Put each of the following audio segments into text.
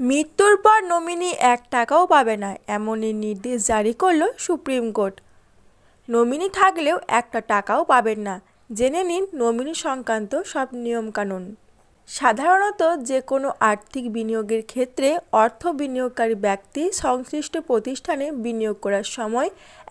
মৃত্যুর পর নমিনি এক টাকাও পাবে না, এমনই নির্দেশ জারি করল সুপ্রিম কোর্ট। নমিনি থাকলেও একটা টাকাও পাবেন না। জেনে নিন নমিনি সংক্রান্ত সব নিয়মকানুন। সাধারণত যে কোনো আর্থিক বিনিয়োগের ক্ষেত্রে অর্থ বিনিয়োগকারী ব্যক্তি সংশ্লিষ্ট প্রতিষ্ঠানে বিনিয়োগ করার সময়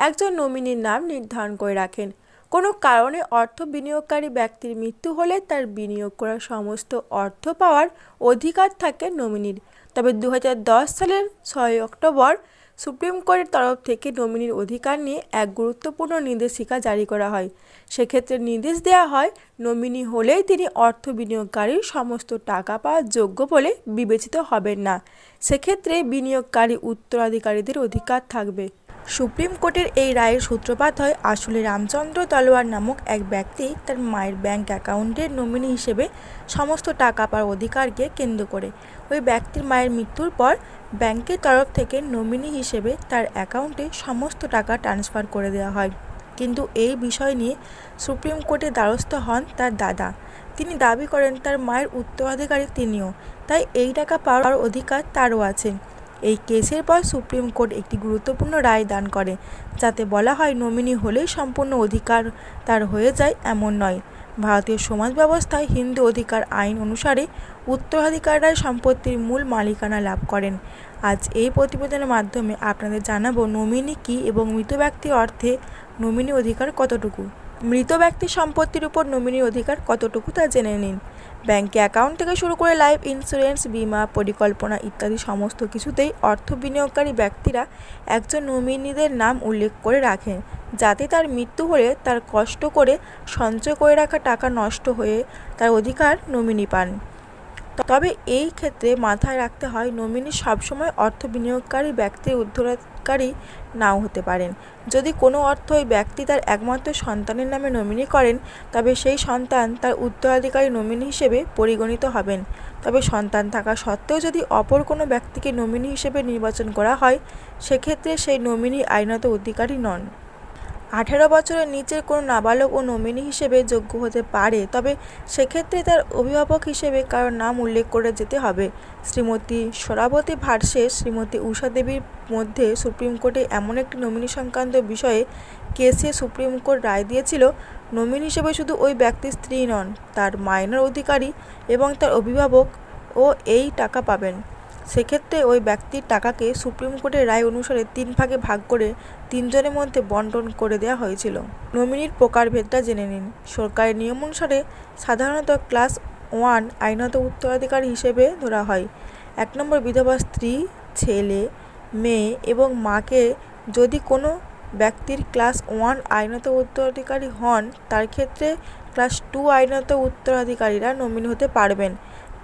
একজন নমিনির নাম নির্ধারণ করে রাখেন। কোনো কারণে অর্থ বিনিয়োগকারী ব্যক্তির মৃত্যু হলে তার বিনিয়োগ করা সমস্ত অর্থ পাওয়ার অধিকার থাকে নমিনির। তবে দু হাজার দশ সালের ছয় অক্টোবর সুপ্রিম কোর্টের তরফ থেকে নমিনির অধিকার নিয়ে এক গুরুত্বপূর্ণ নির্দেশিকা জারি করা হয়। সেক্ষেত্রে নির্দেশ দেওয়া হয়, নমিনি হলেই তিনি অর্থ বিনিয়োগকারীর সমস্ত টাকা পাওয়ার যোগ্য বলে বিবেচিত হবেন না। সেক্ষেত্রে বিনিয়োগকারী উত্তরাধিকারীদের অধিকার থাকবে। সুপ্রিম কোর্টের এই রায়ের সূত্রপাত হয় আসলে রামচন্দ্র তলোয়ার নামক এক ব্যক্তি তার মায়ের ব্যাংক অ্যাকাউন্টের নমিনি হিসেবে সমস্ত টাকা পাওয়ার অধিকারকে কেন্দ্র করে। ওই ব্যক্তির মায়ের মৃত্যুর পর ব্যাংকের তরফ থেকে নমিনি হিসেবে তার অ্যাকাউন্টে সমস্ত টাকা ট্রান্সফার করে দেওয়া হয়। কিন্তু এই বিষয় নিয়ে সুপ্রিম কোর্টে দ্বারস্থ হন তার দাদা। তিনি দাবি করেন, তার মায়ের উত্তরাধিকারী তিনিও, তাই এই টাকা পাওয়ার অধিকার তারও আছে। এই কেসের পর সুপ্রিম কোর্ট একটি গুরুত্বপূর্ণ রায় দান করে, যাতে বলা হয় নমিনি হলেই সম্পূর্ণ অধিকার তার হয়ে যায় এমন নয়। ভারতীয় সমাজ ব্যবস্থায় হিন্দু অধিকার আইন অনুসারে উত্তরাধিকাররাই সম্পত্তির মূল মালিকানা লাভ করেন। আজ এই প্রতিবেদনের মাধ্যমে আপনাদের জানাব নমিনি কী এবং মৃত ব্যক্তি অর্থে নমিনি অধিকার কতটুকু। মৃত ব্যক্তির সম্পত্তির উপর নমিনির অধিকার কতটুকু তা জেনে নিন। ব্যাংকে অ্যাকাউন্ট থেকে শুরু করে লাইফ ইন্স্যুরেন্স, বিমা, পরিকল্পনা ইত্যাদি সমস্ত কিছুতেই অর্থ বিনিয়োগকারী ব্যক্তিরা একজন নমিনীদের নাম উল্লেখ করে রাখেন, যাতে তার মৃত্যু হলে তার কষ্ট করে সঞ্চয় করে রাখা টাকা নষ্ট হয়ে তার অধিকার নমিনি পান। তবে এই ক্ষেত্রে মাথায় রাখতে হয়, নমিনি সবসময় অর্থ বিনিয়োগকারী ব্যক্তির উত্তরাধিকারী নাও হতে পারেন। যদি কোনো অর্থ ওই ব্যক্তি তার একমাত্র সন্তানের নামে নমিনি করেন, তবে সেই সন্তান তার উত্তরাধিকারী নমিনি হিসেবে পরিগণিত হবেন। তবে সন্তান থাকা সত্ত্বেও যদি অপর কোনো ব্যক্তিকে নমিনি হিসেবে নির্বাচন করা হয়, সেক্ষেত্রে সেই নমিনি আইনত অধিকারী নন। আঠেরো বছরের নিচের কোনো নাবালক ও নমিনি হিসেবে যোগ্য হতে পারে, তবে সেক্ষেত্রে তার অভিভাবক হিসেবে কারোর নাম উল্লেখ করে যেতে হবে। শ্রীমতী সরাবতী ভার্সে শ্রীমতী উষা দেবীর মধ্যে সুপ্রিম কোর্টে এমন একটি নমিনি সংক্রান্ত বিষয়ে কেসে সুপ্রিম কোর্ট রায় দিয়েছিল, নমিনি হিসেবে শুধু ওই ব্যক্তির স্ত্রী নন, তার মাইনর অধিকারী এবং তার অভিভাবক ও এই টাকা পাবেন। সেক্ষেত্রে ওই ব্যক্তির টাকাকে সুপ্রিম কোর্টের রায় অনুসারে তিন ভাগে ভাগ করে তিনজনের মধ্যে বন্টন করে দেওয়া হয়েছিল। নমিনির প্রকারভেদটা জেনে নিন। সরকারের নিয়ম অনুসারে সাধারণত ক্লাস ওয়ান আইনত উত্তরাধিকারী হিসেবে ধরা হয়। এক নম্বর বিধবা স্ত্রী, ছেলে, মেয়ে এবং মাকে যদি কোনো ব্যক্তির ক্লাস ওয়ান আইনত উত্তরাধিকারী হন, তার ক্ষেত্রে ক্লাস টু আইনত উত্তরাধিকারীরা নমিনি হতে পারবেন।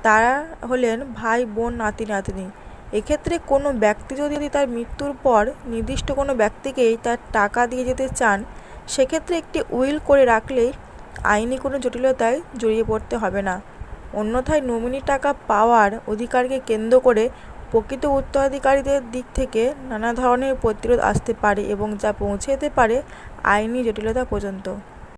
তারা হলেন ভাই, বোন, নাতি, নাতনি। এক্ষেত্রে কোনো ব্যক্তি যদি তার মৃত্যুর পর নির্দিষ্ট কোনো ব্যক্তিকেই তার টাকা দিয়ে যেতে চান, সেক্ষেত্রে একটি উইল করে রাখলেই আইনি কোনো জটিলতায় জড়িয়ে পড়তে হবে না। অন্যথায় নমিনি টাকা পাওয়ার অধিকারকে কেন্দ্র করে প্রকৃত উত্তরাধিকারীদের দিক থেকে নানা ধরনের প্রতিরোধ আসতে পারে এবং যা পৌঁছে যেতে পারে আইনি জটিলতা পর্যন্ত।